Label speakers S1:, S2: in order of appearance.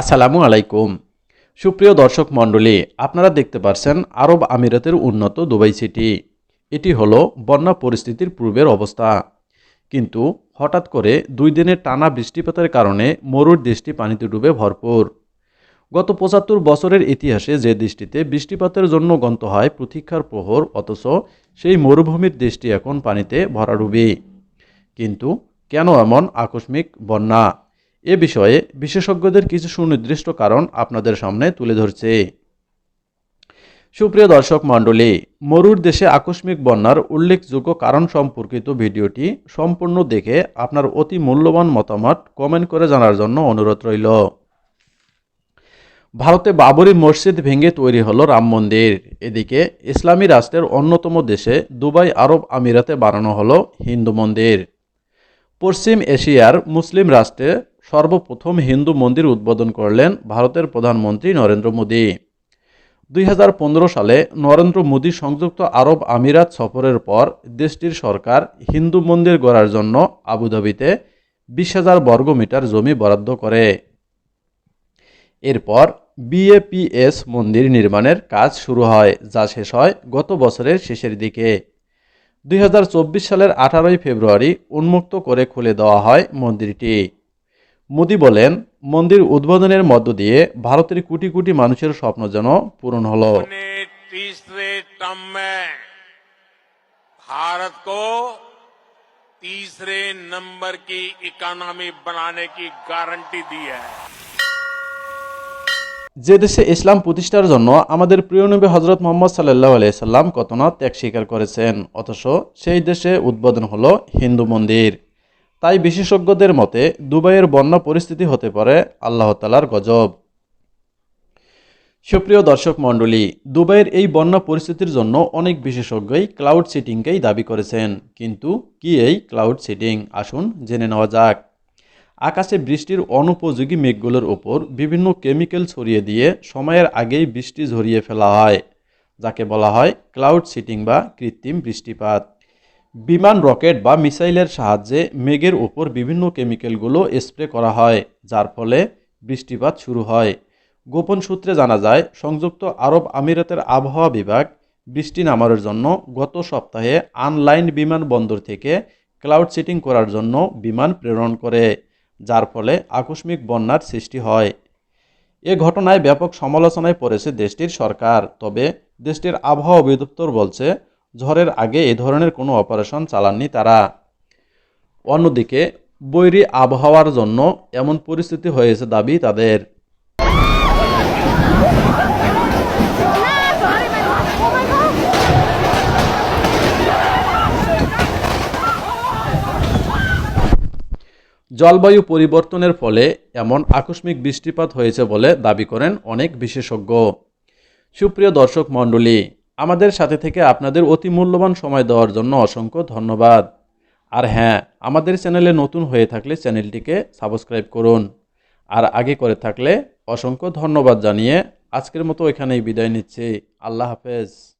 S1: আসসালামু আলাইকুম। সুপ্রিয় দর্শক মণ্ডলী, আপনারা দেখতে পাচ্ছেন আরব আমিরাতের উন্নত দুবাই সিটি। এটি হলো বন্যা পরিস্থিতির পূর্বের অবস্থা। কিন্তু হঠাৎ করে দুই দিনের টানা বৃষ্টিপাতের কারণে মরুর দেশটি পানিতে ডুবে ভরপুর। গত পঁচাত্তর বছরের ইতিহাসে যে দেশটিতে বৃষ্টিপাতের জন্য গন্ত হয় প্রতীক্ষার প্রহর, অথচ সেই মরুভূমির দেশটি এখন পানিতে ভরাডুবি। কিন্তু কেন এমন আকস্মিক বন্যা? এ বিষয়ে বিশেষজ্ঞদের কিছু সুনির্দিষ্ট কারণ আপনাদের সামনে তুলে ধরছে। সুপ্রিয় দর্শক মণ্ডলী, মরুর দেশে আকস্মিক বন্যার উল্লেখযোগ্য কারণ সম্পর্কিত ভিডিওটি সম্পূর্ণ দেখে আপনার অতি মূল্যবান মতামত কমেন্ট করে জানার জন্য অনুরোধ রইল। ভারতে বাবরি মসজিদ ভেঙে তৈরি হলো রাম মন্দির। এদিকে ইসলামী রাষ্ট্রের অন্যতম দেশে দুবাই, আরব আমিরাতে বানানো হলো হিন্দু মন্দির। পশ্চিম এশিয়ার মুসলিম রাষ্ট্রে সর্বপ্রথম হিন্দু মন্দির উদ্বোধন করলেন ভারতের প্রধানমন্ত্রী নরেন্দ্র মোদী। দুই হাজার পনেরো সালে নরেন্দ্র মোদী সংযুক্ত আরব আমিরাত সফরের পর দেশটির সরকার হিন্দু মন্দির গড়ার জন্য আবুধাবিতে বিশ হাজার বর্গমিটার জমি বরাদ্দ করে। এরপর বিএপিএস মন্দির নির্মাণের কাজ শুরু হয়, যা শেষ হয় গত বছরের শেষের দিকে। দুই হাজার চব্বিশ সালের আঠারোই ফেব্রুয়ারি উন্মুক্ত করে খুলে দেওয়া হয় মন্দিরটি। মোদি বলেন মন্দির উদ্বোধনের মধ্য দিয়ে ভারতের কোটি কোটি মানুষের স্বপ্ন যেন পূরণ হলো
S2: अपने तीसरे टर्म में भारत को तीसरे नंबर की इकोनॉमी बनाने की गारंटी दी है
S1: যে দেশে ইসলাম প্রতিষ্ঠার জন্য আমাদের প্রিয় নবী হজরত মোহাম্মদ সাল্লাহ আলাইসাল্লাম কত না ত্যাগ স্বীকার করেছেন অথচ সেই দেশে উদ্বোধন হলো হিন্দু মন্দির তাই বিশেষজ্ঞদের মতে দুবাইয়ের বন্যা পরিস্থিতি হতে পারে আল্লাহ তালার গজব। সুপ্রিয় দর্শক মণ্ডলী, দুবাইয়ের এই বন্যা পরিস্থিতির জন্য অনেক বিশেষজ্ঞই ক্লাউড সিটিংকেই দাবি করেছেন। কিন্তু কি এই ক্লাউড সিটিং আসুন জেনে নেওয়া যাক। আকাশে বৃষ্টির অনুপযোগী মেঘগুলোর ওপর বিভিন্ন কেমিক্যাল ছড়িয়ে দিয়ে সময়ের আগেই বৃষ্টি ঝরিয়ে ফেলা হয়, যাকে বলা হয় ক্লাউড সিটিং বা কৃত্রিম বৃষ্টিপাত। বিমান রকেট বা মিসাইলের সাহায্যে মেঘের ওপর বিভিন্ন কেমিক্যালগুলো স্প্রে করা হয়, যার ফলে বৃষ্টিপাত শুরু হয়। গোপন সূত্রে জানা যায়, সংযুক্ত আরব আমিরাতের আবহাওয়া বিভাগ বৃষ্টি নামানোর জন্য গত সপ্তাহে আনলাইন বিমানবন্দর থেকে ক্লাউড সিটিং করার জন্য বিমান প্রেরণ করে, যার ফলে আকস্মিক বন্যার সৃষ্টি হয়। এ ঘটনায় ব্যাপক সমালোচনায় পড়েছে দেশটির সরকার, তবে দেশটির আবহাওয়া অধিদপ্তর বলছে ঝড়ের আগে এ ধরনের কোনো অপারেশন চালাননি তারা। অন্যদিকে, বৈরী আবহাওয়ার জন্য এমন পরিস্থিতি হয়েছে দাবি তাদের। জলবায়ু পরিবর্তনের ফলে এমন আকস্মিক বৃষ্টিপাত হয়েছে বলে দাবি করেন অনেক বিশেষজ্ঞ। সুপ্রিয় দর্শক মণ্ডলী আমাদের সাথে থেকে আপনাদের অতি মূল্যবান সময় দেওয়ার জন্য অসংখ্য ধন্যবাদ। আর হ্যাঁ আমাদের চ্যানেলে নতুন হয়ে থাকলে চ্যানেলটিকে সাবস্ক্রাইব করুন। আর আগে করে থাকলে অসংখ্য ধন্যবাদ জানিয়ে আজকের মতো এখানেই বিদায় নিচ্ছি। আল্লাহ হাফেজ।